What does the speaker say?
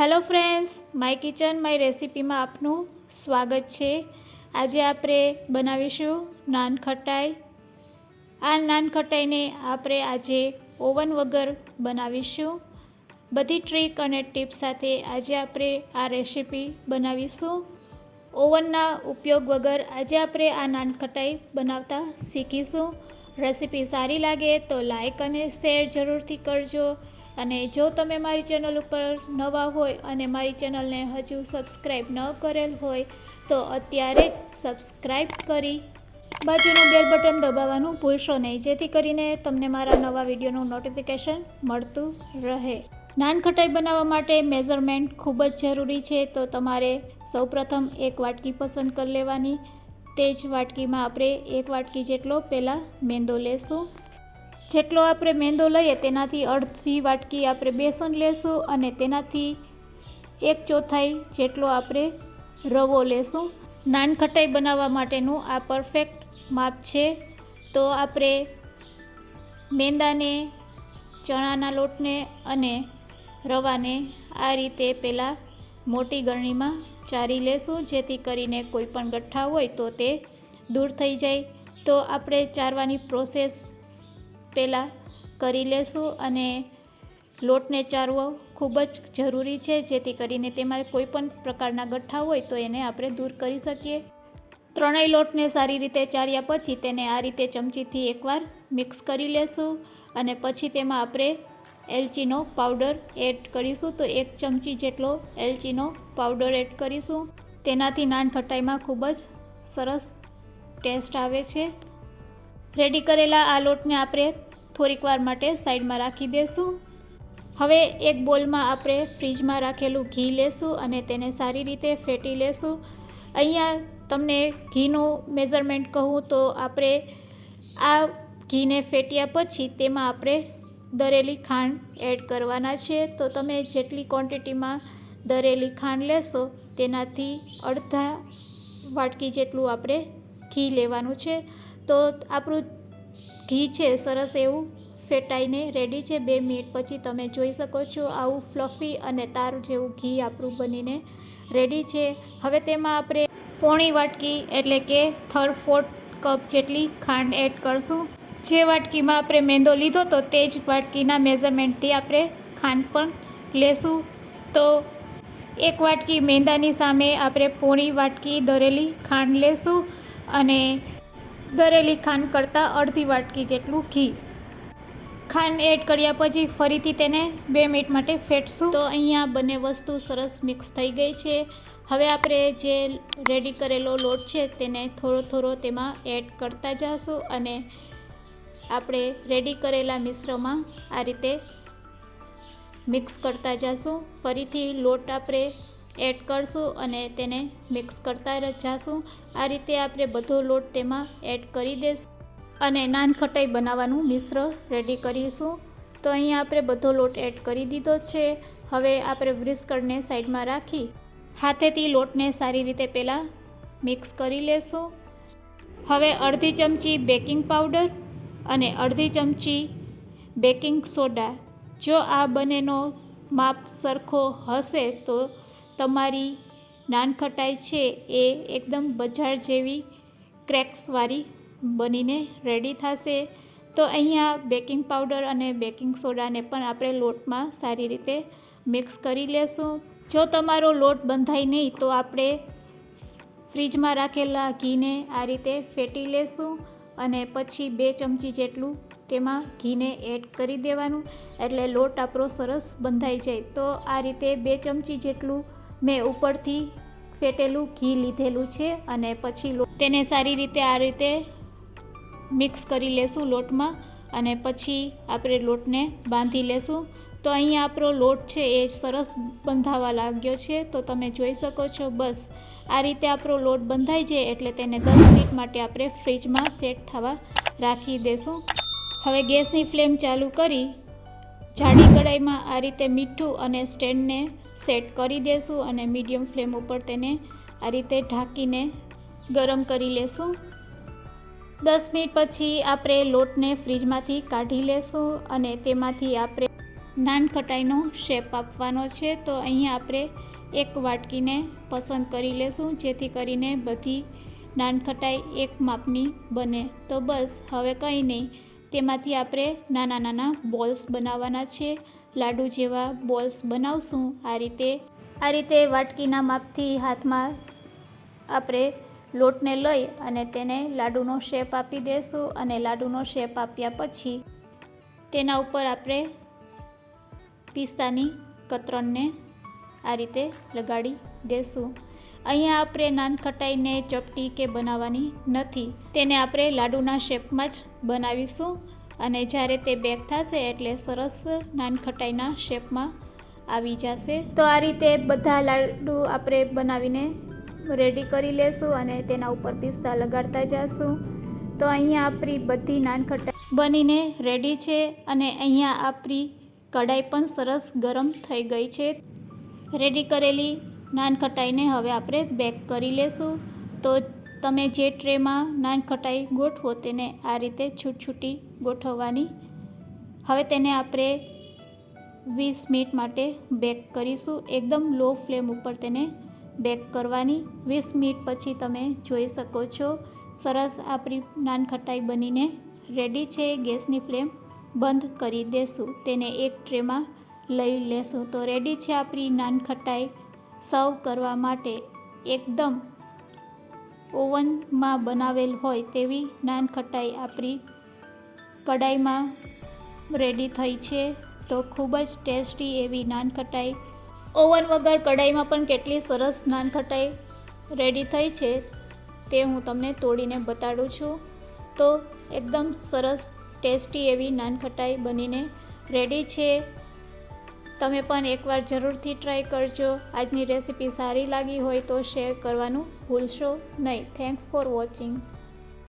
Hello friends, my kitchen, my રેસિપીમાં આપનું સ્વાગત છે. આજે આપણે બનાવીશું નાન ખટાઈ. આ નાન ખટાઈને આપણે આજે ઓવન વગર બનાવીશું. બધી ટ્રીક અને ટીપ સાથે આજે આપણે આ રેસીપી બનાવીશું. ઓવનના ઉપયોગ વગર આજે આપણે આ નાન ખટાઈ બનાવતા શીખીશું. રેસીપી સારી લાગે તો લાઈક અને શેર જરૂરથી કરજો. અને જો તમે મારી ચેનલ ઉપર નવા હોય અને મારી ચેનલને હજુ સબસ્ક્રાઈબ ન કરેલ હોય, તો અત્યારે જ સબસ્ક્રાઈબ કરી બાજુનું બેલ બટન દબાવવાનું ભૂલશો નહીં. જેથી કરીને તમને મારા નવા વિડીયોનું નોટિફિકેશન મળતું રહે. નાન ખટાઈ બનાવવા માટે મેઝરમેન્ટ ખૂબ જ જરૂરી છે. તો તમારે સૌપ્રથમ એક વાટકી પસંદ કરી લેવાની. તે જ વાટકીમાં આપણે એક વાટકી જેટલો પહેલાં મેંદો લેશું. જેટલો આપણે મેંદો લઈએ તેનાથી અડધી વાટકી આપણે બેસન લેશું અને તેનાથી એક ચોથાઈ જેટલો આપણે રવો લેશું. નાનખટાઈ બનાવવા માટેનું આ પરફેક્ટ માપ છે. તો આપણે મેંદાને, ચણાના લોટને અને રવાને આ રીતે પહેલાં મોટી ગરણીમાં ચારી લેશું. જેથી કરીને કોઈ પણ ગઠ્ઠા હોય તો તે દૂર થઈ જાય. તો આપણે ચારવાની પ્રોસેસ પહેલાં કરી લેશું અને લોટને ચારવો ખૂબ જ જરૂરી છે, જેથી કરીને તેમાં કોઈ પણ પ્રકારના ગઠ્ઠા હોય તો એને આપણે દૂર કરી શકીએ. ત્રણેય લોટને સારી રીતે ચાર્યા પછી તેને આ રીતે ચમચીથી એકવાર મિક્સ કરી લેશું અને પછી તેમાં આપણે એલચીનો પાવડર એડ કરીશું. તો એક ચમચી જેટલો એલચીનો પાવડર એડ કરીશું. તેનાથી નાન ખટાઈમાં ખૂબ જ સરસ ટેસ્ટ આવે છે. રેડી કરેલા આ લોટને આપણે થોડીક વાર માટે સાઈડમાં રાખી દઈશું હવે એક બોલમાં આપણે ફ્રીજમાં રાખેલું ઘી લેશું અને તેને સારી રીતે ફેટી લેશું. અહીંયા તમને ઘીનું મેઝરમેન્ટ કહું તો આપણે આ ઘીને ફેટ્યા પછી તેમાં આપણે દરેલી ખાંડ એડ કરવાના છે. તો તમે જેટલી ક્વોન્ટિટીમાં દરેલી ખાંડ લેશો તેનાથી અડધા વાટકી જેટલું આપણે ઘી લેવાનું છે. તો આપણું ઘી છે, સરસ એવું ફેટાઈને રેડી છે. બે મિનિટ પછી તમે જોઈ શકો છો આવું ફ્લફી અને તાર જેવું ઘી આપણું બનીને રેડી છે. હવે તેમાં આપણે પોણી વાટકી એટલે કે થર્ડ ફોર્થ કપ જેટલી ખાંડ એડ કરશું. જે વાટકીમાં આપણે મેંદો લીધો તો તે જ વાટકીના મેઝરમેન્ટથી આપણે ખાંડ પણ લેશું. તો એક વાટકી મેંદાની સામે આપણે પોણી વાટકી દરેલી ખાંડ લેશું અને દરેલી ખાંડ કરતાં અડધી વાટકી જેટલું ઘી. ખાંડ એડ કર્યા પછી ફરીથી તેને બે મિનિટ માટે ફેટશું. તો અહીંયા બંને વસ્તુ સરસ મિક્સ થઈ ગઈ છે. હવે આપણે જે રેડી કરેલો લોટ છે તેને થોડો થોડો તેમાં એડ કરતા જઈશું અને આપણે રેડી કરેલા મિશ્રમાં આ રીતે મિક્સ કરતા જઈશું ફરીથી લોટ આપણે એડ કરશું અને તેને મિક્સ કરતા જાશું. આ રીતે આપણે બધો લોટ તેમાં એડ કરી દઈશું અને નાનખટાઈ બનાવવાનું મિશ્ર રેડી કરીશું. તો અહીં આપણે બધો લોટ એડ કરી દીધો છે. હવે આપણે વ્રિસ્કરને સાઈડમાં રાખી હાથેથી લોટને સારી રીતે પહેલાં મિક્સ કરી લેશું. હવે અડધી ચમચી બેકિંગ પાવડર અને અડધી ચમચી બેકિંગ સોડા. જો આ બંનેનો માપ સરખો હશે તો તમારી નાનખટાઈ છે એ એકદમ બજાર જેવી ક્રેક્સવાળી બનીને રેડી થશે. તો અહીંયા બેકિંગ પાવડર અને બેકિંગ સોડાને પણ આપણે લોટમાં સારી રીતે મિક્સ કરી લેશું. જો તમારો લોટ બંધાય નહીં તો આપણે ફ્રીજમાં રાખેલા ઘીને આ રીતે ફેટી લેશું અને પછી બે ચમચી જેટલું તેમાં ઘીને એડ કરી દેવાનું. એટલે લોટ આપણો સરસ બંધાઈ જાય. તો આ રીતે બે ચમચી જેટલું મેં ઉપરથી ફેટેલું ઘી લીધેલું છે અને પછી તેને સારી રીતે આ રીતે મિક્સ કરી લેશું લોટમાં અને પછી આપણે લોટને બાંધી લેશું. તો અહીં આપણો લોટ છે એ સરસ બંધાવા લાગ્યો છે. તો તમે જોઈ શકો છો, બસ આ રીતે આપણો લોટ બંધાઈ જાય એટલે તેને દસ મિનિટ માટે આપણે ફ્રીજમાં સેટ થવા રાખી દેશું. હવે ગેસની ફ્લેમ ચાલુ કરી જાડી કઢાઈમાં આ રીતે મીઠું અને સ્ટેન્ડને સેટ કરી દેશું અને મીડિયમ ફ્લેમ ઉપર તેને આ રીતે ઢાંકીને ગરમ કરી લેશું. દસ મિનિટ પછી આપણે લોટને ફ્રીજમાંથી કાઢી લેશું અને તેમાંથી આપણે નાનખટાઈનો શેપ આપવાનો છે. તો અહીંયા આપણે એક વાટકીને પસંદ કરી લેશું, જેથી કરીને બધી નાનખટાઈ એક માપની બને. તો બસ, હવે કંઈ નહીં. તેમાંથી આપણે નાના નાના બોલ્સ બનાવવાના છે. લાડુ જેવા બોલ્સ બનાવશું. આ રીતે આ રીતે વાટકીના માપથી હાથમાં આપણે લોટને લઈ અને તેને લાડુનો શેપ આપી દઈશું અને લાડુનો શેપ આપ્યા પછી તેના ઉપર આપણે પિસ્તાની કતરણને આ રીતે લગાડી દેશું. અહીંયા આપણે નાનખટાઈને ચપટી કે બનાવવાની નથી. તેને આપણે લાડુના શેપમાં જ બનાવીશું. અને જ્યારે તે બેક થશે એટલે સરસ નાનખટાઈના શેપમાં આવી જશે. તો આ રીતે બધા લાડુ આપણે બનાવીને રેડી કરી લેશું અને તેના ઉપર પિસ્તા લગાડતા જશું. તો અહીંયા આપણી બધી નાનખટાઈ બનીને રેડી છે અને અહીંયા આપણી કઢાઈ પણ સરસ ગરમ થઈ ગઈ છે. રેડી કરેલી નાનખટાઈને હવે આપણે બેક કરી લેશું. તો તમે જે ટ્રેમાં નાનખટાઈ ગોઠવો તેને આ રીતે છૂટછૂટી ગોઠવવાની. હવે તેને આપણે વીસ મિનિટ માટે બેક કરીશું. એકદમ લો ફ્લેમ ઉપર તેને બેક કરવાની. વીસ મિનિટ પછી તમે જોઈ શકો છો, સરસ આપણી નાનખટાઈ બનીને રેડી છે. ગેસની ફ્લેમ બંધ કરી દેશું. તેને એક ટ્રેમાં લઈ લેશું. તો રેડી છે આપણી નાનખટાઈ સર્વ કરવા માટે એકદમ ઓવનમાં બનાવેલ હોય તેવી નાનખટાઈ આપણી કડાઈમાં રેડી થઈ છે. તો ખૂબ જ ટેસ્ટી એવી નાનખટાઈ. ઓવન વગર કડાઈમાં પણ કેટલી સરસ નાનખટાઈ રેડી થઈ છે તે હું તમને તોડીને બતાડું છું. તો એકદમ સરસ, ટેસ્ટી એવી નાનખટાઈ બનીને રેડી છે. તમે પણ એકવાર જરૂરથી ટ્રાય કરજો. આજની રેસીપી સારી લાગી હોય તો શેર કરવાનું ભૂલશો નહીં. Thanks for watching